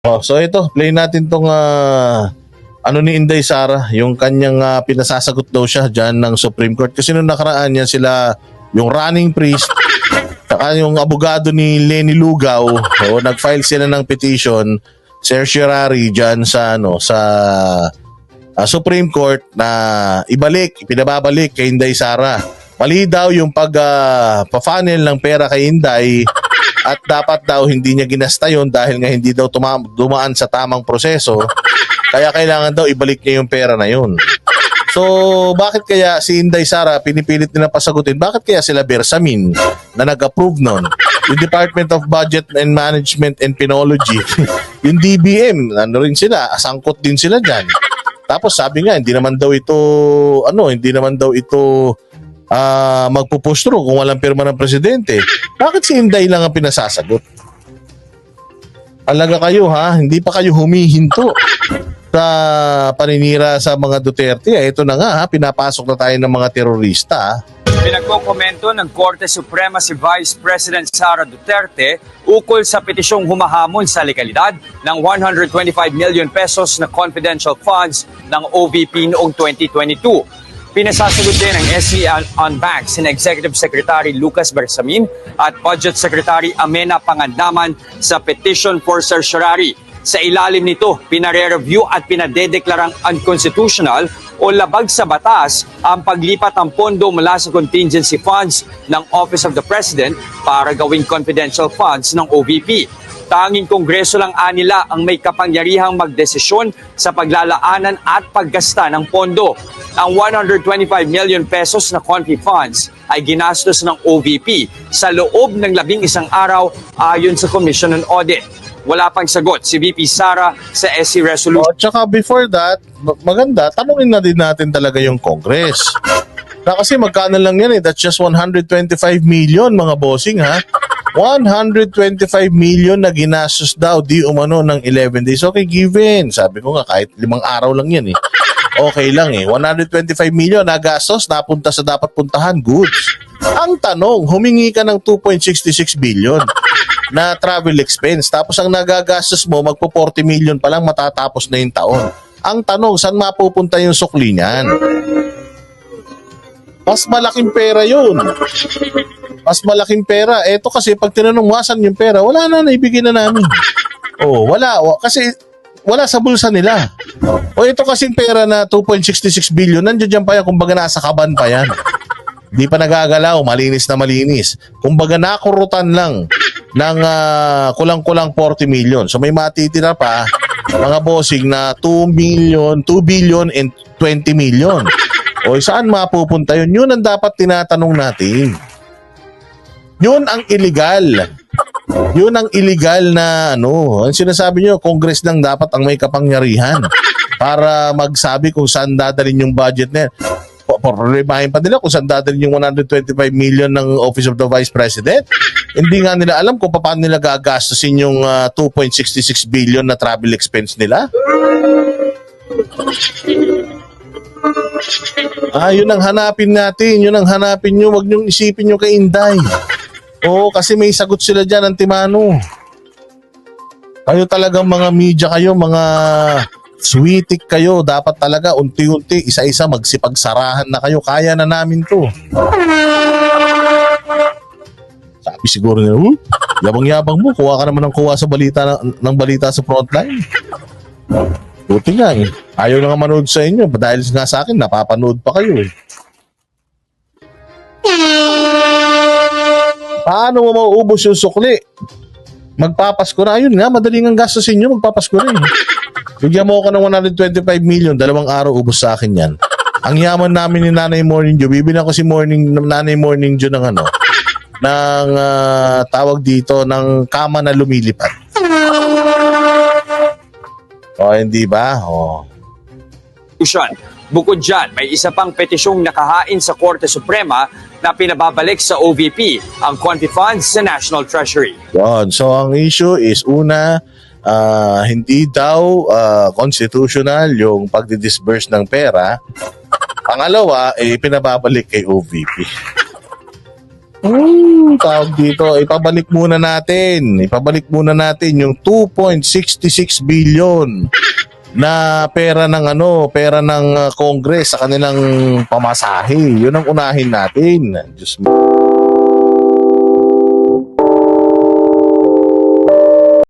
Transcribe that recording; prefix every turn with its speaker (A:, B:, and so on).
A: Oh, so ito, play natin tong ah, ano ni Inday Sara, yung kanyang ah, pinasasagot daw siya diyan ng Supreme Court kasi nung nakaraan yan sila yung running priest saka yung abogado ni Lenny Lugaw, oh, nag-file sila ng petition certiorari diyan sa ano sa ah, Supreme Court na ibalik, pinababalik kay Inday Sara. Mali daw yung pag ah, pa-funnel ng pera kay Inday at dapat daw hindi niya ginasta yon dahil nga hindi daw tuma- dumaan sa tamang proseso kaya kailangan daw ibalik niya yung pera na yun. So, bakit kaya si Inday Sara pinipilit nila pasagutin? Bakit kaya sila Bersamin na nag-approve nun? Yung Department of Budget and Management and Penology, yung DBM, ano rin sila, sangkot din sila dyan. Tapos sabi nga, hindi naman daw ito, ano, hindi naman daw ito ah magpupush through kung walang pirma ng presidente. Bakit si Inday lang ang pinasasagot? Alaga kayo ha, hindi pa kayo humihinto sa paninira sa mga Duterte. Eh, Ito na nga ha, pinapasok na tayo ng mga terorista.
B: Pinagkokomento ng Korte Suprema si Vice President Sara Duterte ukol sa petisyong humahamon sa legalidad ng 125 million pesos na confidential funds ng OVP noong 2022. Pinasasagot din ng SC on, Banks ni Executive Secretary Lucas Bersamin at Budget Secretary Amena Pangandaman sa petition for certiorari. Sa ilalim nito, pinare-review at pinadedeklarang unconstitutional o labag sa batas ang paglipat ng pondo mula sa contingency funds ng Office of the President para gawing confidential funds ng OVP. Tanging kongreso lang anila ang may kapangyarihang magdesisyon sa paglalaanan at paggasta ng pondo. Ang 125 million pesos na confi funds ay ginastos ng OVP sa loob ng labing isang araw ayon sa Commission on Audit. Wala pang sagot si VP Sara sa SC Resolution.
A: O, tsaka before that, ma- maganda, tanungin na din natin talaga yung Congress. Na kasi magkano lang yan eh, that's just 125 million mga bossing ha. 125 million na ginastos daw di umano ng 11 days. Okay, given. Sabi ko nga kahit limang araw lang yan eh. Okay lang eh. 125 million nagastos, napunta sa dapat puntahan, goods. Ang tanong, humingi ka ng 2.66 billion na travel expense. Tapos ang nagagastos mo, magpo 40 million pa lang matatapos na yung taon. Ang tanong, saan mapupunta yung sukli niyan? Mas malaking pera yun. Mas malaking pera. Eto kasi pag tinanong mo, asan yung pera? Wala na, naibigay na namin. Oh, wala. Wa- Kasi wala sa bulsa nila. O ito kasing pera na 2.66 billion, nandiyan dyan pa yan, kumbaga nasa kaban pa yan. Di pa nagagalaw, malinis na malinis. Kumbaga nakurutan lang ng ah, kulang-kulang 40 million. So may matitira pa, mga bossing na 2 million, 2 billion and 20 million. O saan mapupunta yun? Yun ang dapat tinatanong natin. Yun ang illegal. Yun ang illegal na ano, ang sinasabi nyo, Congress lang dapat ang may kapangyarihan para magsabi kung saan dadalhin yung budget na yan. Problemahin pa nila kung saan dadalhin yung 125 million ng Office of the Vice President. Hindi nga nila alam kung paano nila gagastusin yung ah, 2.66 billion na travel expense nila. Ah, yun ang hanapin natin. Yun ang hanapin nyo. Huwag nyo isipin nyo kay Inday. Oo, kasi may sagot sila dyan, Antimano. Kayo talagang mga media kayo, mga sweetik kayo. Dapat talaga unti-unti, isa-isa magsipagsarahan na kayo. Kaya na namin to. Sabi siguro nila, huh? Yabang-yabang mo, kuha ka naman ng kuha sa balita ng, ng balita sa frontline. Buti nga eh. Ayaw na nga manood sa inyo. Dahil nga sa akin, napapanood pa kayo eh. Paano mo mauubos yung sukli? Magpapasko na. Ayun nga, madaling ang gastusin nyo. Magpapasko rin. Bigyan mo ako ng 125 million. Dalawang araw ubos sa akin yan. Ang yaman namin ni Nanay Morning Joe. Bibilang ko si Morning, Nanay Morning Joe ng ano, ng ah, tawag dito, ng kama na lumilipad. O, hindi ba? O.
B: Constitution. Bukod dyan, may isa pang petisyong nakahain sa Korte Suprema na pinababalik sa OVP ang confi funds sa National Treasury.
A: Yun. So, ang issue is una, ah, hindi daw ah, constitutional yung pagdi-disburse ng pera. Pangalawa, eh, pinababalik kay OVP. Hmm, tawag dito, ipabalik muna natin. Ipabalik muna natin yung 2.66 billion na pera ng ano, pera ng uh, Congress sa kanilang pamasahe. Yun ang unahin natin. Mo.